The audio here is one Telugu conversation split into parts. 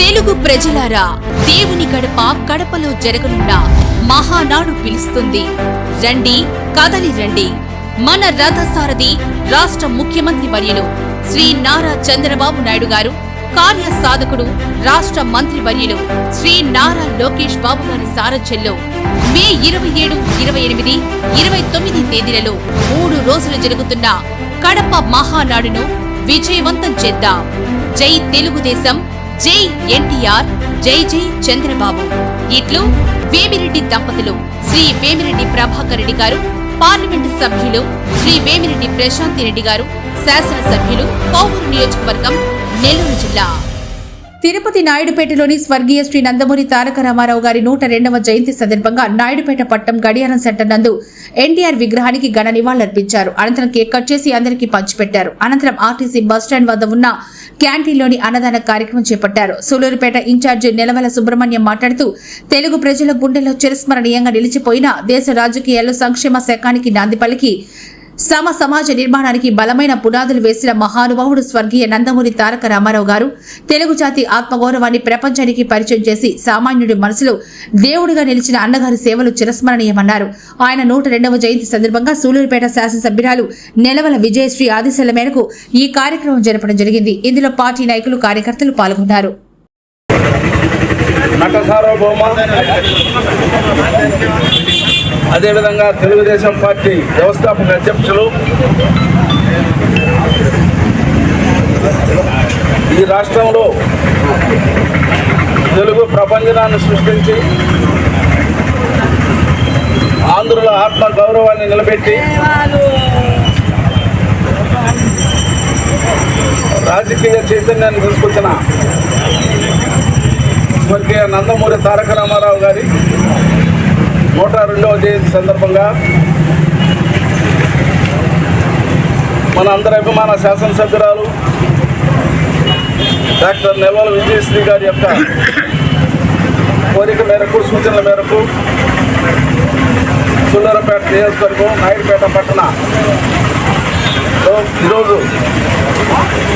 తెలుగు ప్రజలారా దేవుని గడప కడపలో జరగనున్న మహానాడు పిలుస్తుంది. రండి కదలి రండి. మన రథసారథి రాష్ట్ర ముఖ్యమంత్రి వర్యులు శ్రీ నారా చంద్రబాబు నాయుడు గారు కార్య సాధకుడు రాష్ట్ర మంత్రి వర్యులు శ్రీ నారా లోకేష్ బాబు గారి సారథ్యంలో మే ఇరవై ఏడు ఇరవై ఎనిమిది ఇరవై తొమ్మిది తేదీలలో మూడు రోజులు జరుగుతున్న కడప మహానాడును విజయవంతం చేద్దాం. జై తెలుగుదేశం జై ఎన్టీఆర్ జై జై చంద్రబాబు. ఇట్లు వేమిరెడ్డి దంపతులు శ్రీ వేమిరెడ్డి ప్రభాకర్ రెడ్డి గారు పార్లమెంటు సభ్యులు శ్రీ వేమిరెడ్డి ప్రశాంతి రెడ్డి గారు శాసనసభ్యులు కోవూరు నియోజకవర్గం నెల్లూరు జిల్లా. తిరుపతి నాయుడుపేటలోని స్వర్గీయ శ్రీ నందమూరి తారక రామారావు గారి నూట రెండవ జయంతి సందర్భంగా నాయుడుపేట పట్టం గడియారం సెంటర్ నందు ఎన్టీఆర్ విగ్రహానికి ఘన నివాళులర్పించారు. అనంతరం కేక్ కట్ చేసి అందరికీ పంచిపెట్టారు. అనంతరం ఆర్టీసీ బస్టాండ్ వద్ద ఉన్న క్యాంటీన్లోని అన్నదాన కార్యక్రమం చేపట్టారు. సూలూరుపేట ఇన్ఛార్జి నెలవల సుబ్రహ్మణ్యం మాట్లాడుతూ తెలుగు ప్రజల గుండెల్లో చిరస్మరణీయంగా నిలిచిపోయిన దేశ రాజకీయాల్లో సంక్షేమ శకానికి నాంది పలికి సమ సమాజ నిర్మాణానికి బలమైన పునాదులు వేసిన మహానుభావుడు స్వర్గీయ నందమూరి తారక రామారావు గారు తెలుగు జాతి ఆత్మగౌరవాన్ని ప్రపంచానికి పరిచయం చేసి సామాన్యుడి మనసులో దేవుడిగా నిలిచిన అన్నగారి సేవలు చిరస్మరణీయమన్నారు. ఆయన నూట రెండవ జయంతి సందర్భంగా సూలూరుపేట శాసనసభ్యురాలు నెలవల విజయశ్రీ ఆదేశాల మేరకు ఈ కార్యక్రమం జరపడం జరిగింది. ఇందులో పార్టీ నాయకులు కార్యకర్తలు పాల్గొన్నారు. నట సార్వభౌమ అదేవిధంగా తెలుగుదేశం పార్టీ వ్యవస్థాపక అధ్యక్షులు ఈ రాష్ట్రంలో తెలుగు ప్రపంచనాన్ని సృష్టించి ఆంధ్రుల ఆత్మ గౌరవాన్ని నిలబెట్టి రాజకీయ చైతన్యాన్ని తీసుకొచ్చిన స్వర్గీయ నందమూరి తారక రామారావు గారి నూట రెండవ జయంతి సందర్భంగా మన అందరి అభిమాన శాసనసభ్యురాలు డాక్టర్ నెల్వల విజయశ్రీ గారి యొక్క కోరిక మేరకు సూచనల మేరకు సుల్లరపేట నియోజకవర్గం నాయుడుపేట పట్టణ ఈరోజు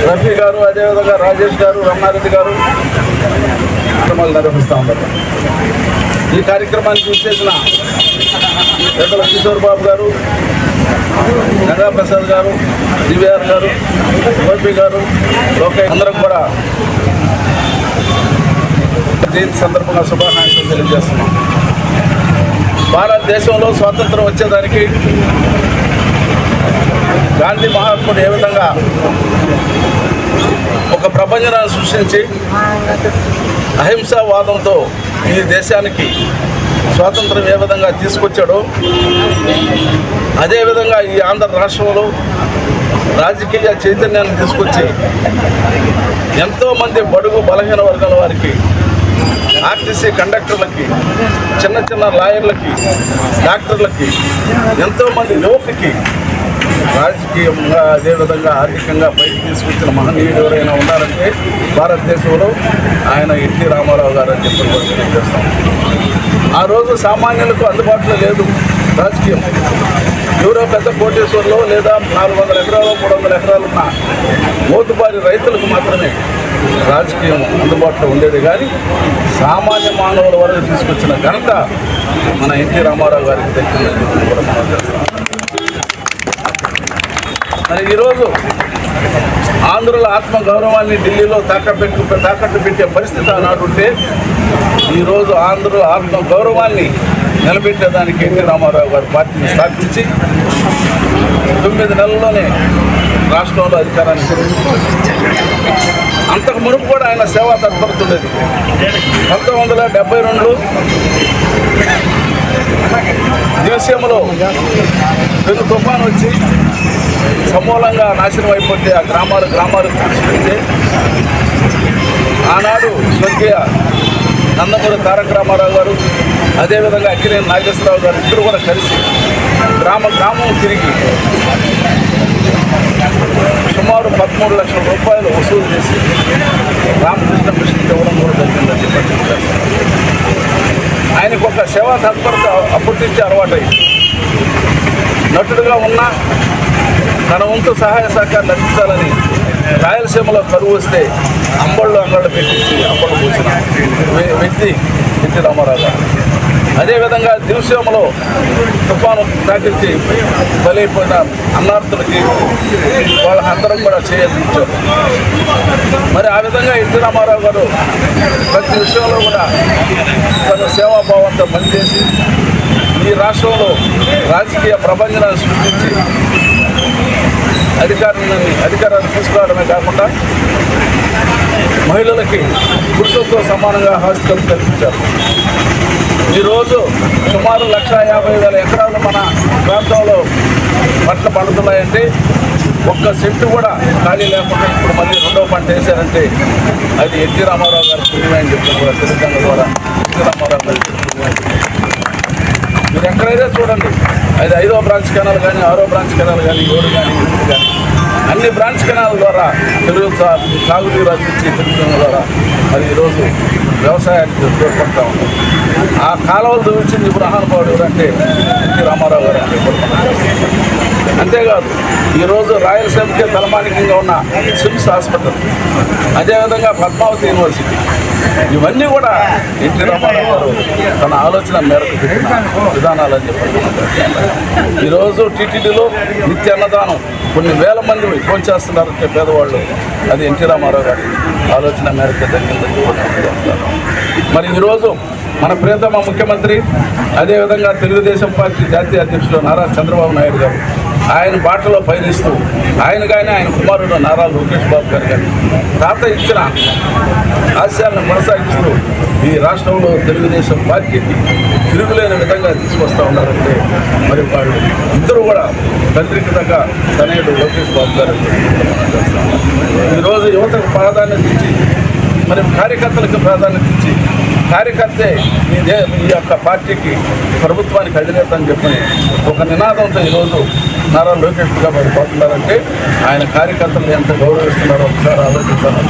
రఫీ గారు అదేవిధంగా రాజేష్ గారు రమణారెడ్డి గారు కార్యక్రమాలు నిర్వహిస్తూ ఉన్నారు. ఈ కార్యక్రమానికి విచ్చేసిన పెద్దల కిషోర్ బాబు గారు గంగాప్రసాద్ గారు దివ్యార్ గారు గోపి గారు లోకేష్ అందరం కూడా జయంతి సందర్భంగా శుభాకాంక్షలు తెలియజేస్తున్నాం. భారతదేశంలో స్వాతంత్రం వచ్చేదానికి గాంధీ మహాత్ముడు ఏ విధంగా ఒక ప్రపంచనాన్ని సృష్టించి అహింసావాదంతో ఈ దేశానికి స్వాతంత్రం ఏ విధంగా తీసుకొచ్చాడో అదేవిధంగా ఈ ఆంధ్ర రాష్ట్రంలో రాజకీయ చైతన్యాన్ని తీసుకొచ్చి ఎంతోమంది బడుగు బలహీన వర్గాల వారికి ఆర్టీసీ కండక్టర్లకి చిన్న చిన్న లాయర్లకి డాక్టర్లకి ఎంతోమంది యువకులకి రాజకీయంగా అదేవిధంగా ఆర్థికంగా పైకి తీసుకొచ్చిన మహనీయుడు ఎవరైనా ఉన్నారంటే భారతదేశంలో ఆయన ఎన్టీ రామారావు గారు అని చెప్పి కూడా తెలియజేస్తాం. ఆ రోజు సామాన్యులకు అందుబాటులో లేదు రాజకీయం. ఎవరో పెద్ద కోటేశ్వర్లో లేదా నాలుగు వందల ఎకరాలు మూడు వందల ఎకరాలు ఉన్న మోతుబారి రైతులకు మాత్రమే రాజకీయం అందుబాటులో ఉండేది. కానీ సామాన్య మానవుల వరకు తీసుకొచ్చిన ఘనత మన ఎన్టీ రామారావు గారికి దక్కిందని కూడా మనం చేస్తాం మరి ఈరోజు ఆంధ్రుల ఆత్మ గౌరవాన్ని ఢిల్లీలో తాకట్టు తాకట్టు పెట్టే పరిస్థితి ఆనాడు ఉంటే ఈరోజు ఆంధ్రుల ఆత్మ గౌరవాన్ని నిలబెట్టేదానికి ఎన్టీ రామారావు గారు పార్టీని స్థాపించి తొమ్మిది నెలల్లోనే రాష్ట్రంలో అధికారాన్ని అంతకు మునుపు కూడా ఆయన సేవా తత్పరత ఉండేది. పంతొమ్మిది వందల డెబ్బై రెండు దివసీమలో పెను తుఫాన్ వచ్చి సమూలంగా నాశనం అయిపోతే ఆ గ్రామాలు గ్రామాలకు తీసుకెళ్తే ఆనాడు స్వర్గీయ నందమూరి తారక రామారావు గారు అదేవిధంగా అక్కినేని నాగేశ్వరరావు గారు ఇద్దరు కూడా కలిసి గ్రామ గ్రామం తిరిగి సుమారు పదమూడు లక్షల రూపాయలు వసూలు చేసి రామకృష్ణ మిషన్కి ఇవ్వడం కూడా జరిగిందని చెప్పి సేవా తత్పరత అప్పటి నుంచి అలవాటైంది. నటుడుగా ఉన్న తన వంతు సహాయ సహకారాలు అందించాలని రాయలసీమలో కరువు వస్తే అంబళ్ళు అంగళ్ళు పెట్టించి అంబళ్ళు కూర్చున్న వ్యక్తి ఎన్టీ రామారావు గారు. అదేవిధంగా దివసంలో తుఫాను తాకిచ్చి బలైపోయిన అన్నార్థులకి వాళ్ళందరం కూడా చేయించారు మరి ఆ విధంగా ఎన్టీ రామారావు గారు ప్రతి విషయంలో కూడా తన సేవాభావంతో పనిచేసి ఈ రాష్ట్రంలో రాజకీయ ప్రపంచాన్ని సృష్టించి అధికారాన్ని అధికారాన్ని తీసుకురావడమే కాకుండా మహిళలకి పురుషులతో సమానంగా హాస్టల్ కల్పించారు. ఈరోజు సుమారు లక్ష యాభై వేల ఎకరాలు మన ప్రాంతంలో పంటలు పండుతున్నాయంటే ఒక్క సెంటు కూడా ఖాళీ లేకుండా ఇప్పుడు మళ్ళీ రెండో పంట వేశారంటే అది ఎన్టీ రామారావు గారు పుణ్యమని అని చెప్పి కూడా తెలియజేయడం ద్వారా ఎన్టీ రామారావు గారు మీరు ఎక్కడైనా చూడండి. అది ఐదో బ్రాంచ్ కెనాల్ కానీ ఆరో బ్రాంచ్ కెనాల్ కానీ ఏడు కానీ ఎనిమిది కానీ. అన్ని బ్రాంచ్ కెనాల ద్వారా తెలుగు సాగునీరు అందించి తెలుగు ద్వారా మరి ఈరోజు వ్యవసాయానికి తోడ్పడతా ఉన్నాం. ఆ కాలువలు చూపించింది ఇప్పుడు మహానుభావుడు ఎవరంటే ఎన్టీ రామారావు గారు అంటే అంతేకాదు ఈరోజు రాయలసీమకే తలమానికంగా ఉన్న సిమ్స్ హాస్పిటల్ అదేవిధంగా పద్మావతి యూనివర్సిటీ ఇవన్నీ కూడా ఎన్టీ రామారావు గారు తన ఆలోచన మేరకు పెట్టిన విధానాలు అని చెప్పి ఈరోజు టీటీడీలో నిత్య అన్నదానం కొన్ని వేల మంది ఫోన్ చేస్తున్నారంటే పేదవాళ్ళు అది ఎన్టీ రామారావు గారి ఆలోచన మేరకు జరిగిందని మరి ఈరోజు మన ప్రియతమ ముఖ్యమంత్రి అదేవిధంగా తెలుగుదేశం పార్టీ జాతీయ అధ్యక్షులు నారా చంద్రబాబు నాయుడు గారు ఆయన బాటలో పయనిస్తూ ఆయన కానీ ఆయన కుమారుడు నారా లోకేష్ బాబు గారు కానీ తాత ఇచ్చిన ఆశయాలను కొనసాగిస్తూ ఈ రాష్ట్రంలో తెలుగుదేశం పార్టీకి తిరుగులేని విధంగా తీసుకొస్తా ఉన్నారంటే మరి వాళ్ళు ఇద్దరు కూడా తండ్రికి తగ్గ తనయుడు లోకేష్ బాబు గారు ఈరోజు యువతకు ప్రాధాన్యత ఇచ్చి మరి కార్యకర్తలకు ప్రాధాన్యత ఇచ్చి కార్యకర్తే ఈ దే ఈ యొక్క పార్టీకి ప్రభుత్వానికి అధినేత అని చెప్పి ఒక నినాదంతో ఈరోజు నారా లోకేష్ గారు పోతున్నారంటే ఆయన కార్యకర్తలు ఎంత గౌరవిస్తున్నారో ఒకసారి ఆలోచించాలి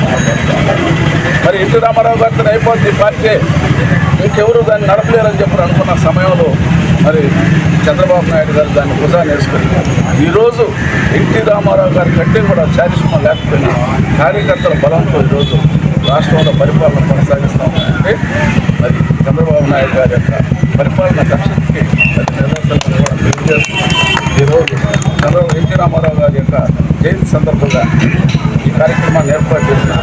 మరి ఎన్టీ రామారావు గారితో అయిపోతుంది పార్టీ. ఇంకెవరు దాన్ని నడపలేరని చెప్పి అనుకున్న సమయంలో మరి చంద్రబాబు నాయుడు గారు దాన్ని భుజా నేర్చుకుని ఈరోజు ఎన్టీ రామారావు గారి కంటే కూడా చారిష్మ లేకపోయినా కార్యకర్తల బలంతో ఈరోజు రాష్ట్రంలో పరిపాలన కొనసాగిస్తామంటే మరి చంద్రబాబు నాయుడు గారి యొక్క పరిపాలన దక్షతకి నిదర్శనం కూడా రామారావు గారి యొక్క జయంతి సందర్భంగా ఈ కార్యక్రమాన్ని ఏర్పాటు చేసిన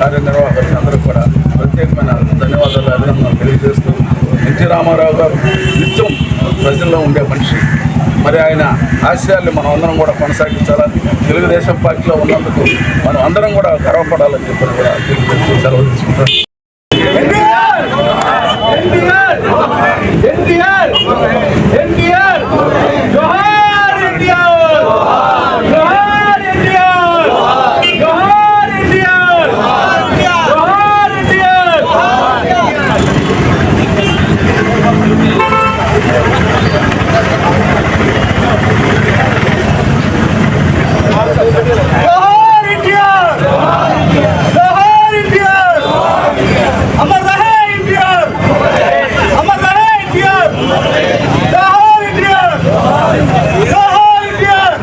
కార్యనిర్వాహకులకు అందరూ కూడా ప్రత్యేకమైన ధన్యవాదాలు అభినందనలు తెలియజేస్తూ ఎన్టీ రామారావు గారు నిత్యం ప్రజల్లో ఉండే మనిషి. మరి ఆయన ఆశయాల్ని మనం అందరం కూడా కొనసాగించాలని తెలుగుదేశం పార్టీలో ఉన్నందుకు మనం అందరం కూడా గర్వపడాలని చెప్పి కూడా తెలుగుదేశం సెలవు తీసుకుంటాం ఎన్టీఆర్ ఎన్టీఆర్ ఎన్టీఆర్ జోహార్ ఎన్టీఆర్ జోహార్ ఎన్టీఆర్ జోహార్ ఎన్టీఆర్ జోహార్ ఎన్టీఆర్ జోహార్ ఎన్టీఆర్ జోహార్ ఎన్టీఆర్ అమర్ రహే ఎన్టీఆర్ అమర్ రహే ఎన్టీఆర్ జోహార్ ఎన్టీఆర్ జోహార్ ఎన్టీఆర్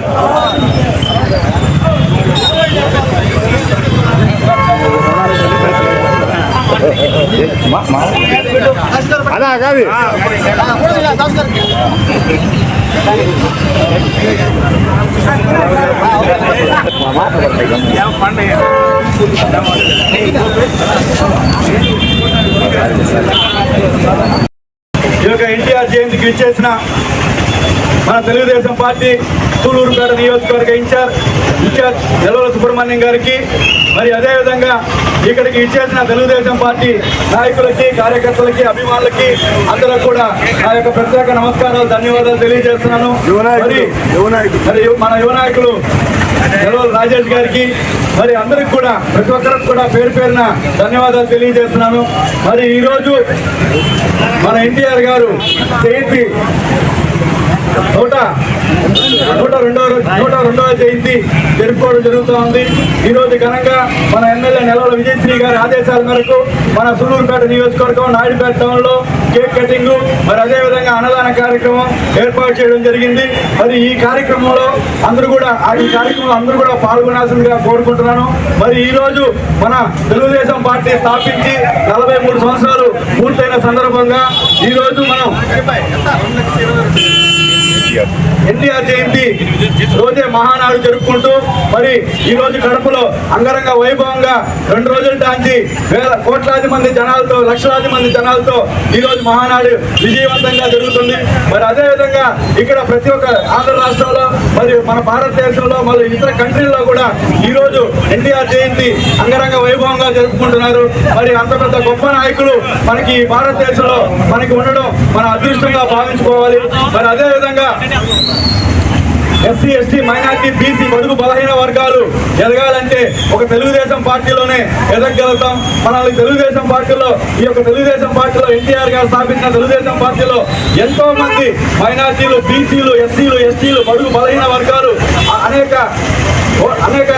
ఈ యొక్క ఎన్టీఆర్ జయంతికి ఇచ్చేసిన మన తెలుగుదేశం పార్టీ సూలూరుపేట నియోజకవర్గ ఇన్ఛార్జ్ ఇన్ఛార్జ్ నెలవల సుబ్రహ్మణ్యం గారికి మరి అదేవిధంగా ఇక్కడికి ఇచ్చేసిన తెలుగుదేశం పార్టీ నాయకులకి కార్యకర్తలకి అభిమానులకి అందరూ కూడా నా యొక్క ప్రత్యేక నమస్కారాలు ధన్యవాదాలు తెలియజేస్తున్నాను. మరి మరి మన యువ నాయకులు రాజేష్ గారికి మరి అందరికి కూడా ప్రతి ఒక్కరికి కూడా పేరు పేరున ధన్యవాదాలు తెలియజేస్తున్నాను. మరి ఈరోజు మన ఎన్టీఆర్ గారు జయంతి నూట నూట రెండవ నూట రెండవ జయంతి జరుపుకోవడం జరుగుతూ ఉంది. ఈరోజు ఘనంగా మన ఎమ్మెల్యే నెలవల విజయశ్రీ గారి ఆదేశాల మేరకు మన సులూరుపేట నియోజకవర్గం నాయుడుపేట టౌన్లో కేక్ కటింగ్ మరి అదేవిధంగా అన్నదాన కార్యక్రమం ఏర్పాటు చేయడం జరిగింది. మరి ఈ కార్యక్రమంలో అందరూ కూడా ఆ ఈ కార్యక్రమంలో అందరూ కూడా పాల్గొనాల్సిందిగా కోరుకుంటున్నాను. మరి ఈరోజు మన తెలుగుదేశం పార్టీ స్థాపించి నలభై మూడు సంవత్సరాలు పూర్తయిన సందర్భంగా ఈరోజు మనం ఎన్టీఆర్ జయంతి రోజే మహానాడు జరుపుకుంటూ మరి ఈ రోజు కడపలో అంగరంగ వైభవంగా రెండు రోజుల టాంచి వేల కోట్లాది మంది జనాలతో లక్షలాది మంది జనాలతో ఈ రోజు మహానాడు విజయవంతంగా జరుగుతుంది. మరి అదే విధంగా ఇక్కడ ప్రతి ఒక్క ఆంధ్ర రాష్ట్రంలో మరి మన భారతదేశంలో మరి ఇతర కంట్రీల్లో కూడా ఈ రోజు ఎన్టీఆర్ జయంతి అంగరంగ వైభవంగా జరుపుకుంటున్నారు. మరి అంత పెద్ద గొప్ప నాయకులు మనకి ఈ భారతదేశంలో మనకి ఉండడం మన అదృష్టంగా భావించుకోవాలి. మరి అదే విధంగా ఎస్సీ ఎస్టీ మైనార్టీ బీసీ బడుగు బలహీన వర్గాలు ఎదగాలంటే ఒక తెలుగుదేశం పార్టీలోనే ఎదగలుగుతాం మనల్ని తెలుగుదేశం పార్టీలో ఈ యొక్క తెలుగుదేశం పార్టీలో ఎన్టీఆర్ గారు స్థాపించిన తెలుగుదేశం పార్టీలో ఎంతో మంది మైనార్టీలు బీసీలు ఎస్సీలు ఎస్టీలు బడుగు బలహీన వర్గాలు అనేక అనేక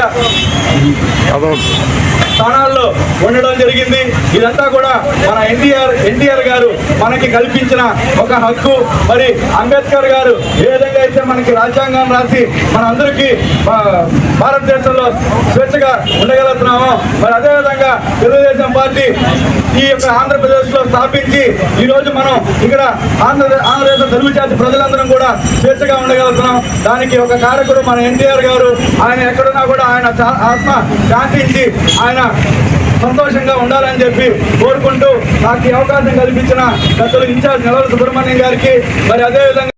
స్థానాల్లో ఉండడం జరిగింది. ఇదంతా కూడా మన ఎన్టీఆర్ ఎన్టీఆర్ గారు మనకి కల్పించిన ఒక హక్కు. మరి అంబేద్కర్ గారు ఏ విధంగా అయితే మనకి రాజ్యాంగం రాసి మన అందరికీ భారతదేశంలో స్వేచ్ఛగా ఉండగలుగుతున్నామో మరి అదేవిధంగా తెలుగుదేశం పార్టీ ఈ యొక్క ఆంధ్రప్రదేశ్లో స్థాపించి ఈరోజు మనం ఇక్కడ ఆంధ్ర ఆంధ్రదేశం తెలుగు జాతి ప్రజలందరం కూడా స్వేచ్ఛగా ఉండగలుగుతున్నాం. దానికి ఒక కారకుడు మన ఎన్టీఆర్ గారు. ఆయన ఎక్కడున్నా కూడా ఆయన చా- ఆత్మ శాంతించి ఆయన సంతోషంగా ఉండాలని చెప్పి కోరుకుంటూ నాకు అవకాశం కల్పించిన పెద్దలు ఇన్ఛార్జ్ నెలల సుబ్రహ్మణ్యం గారికి మరి అదేవిధంగా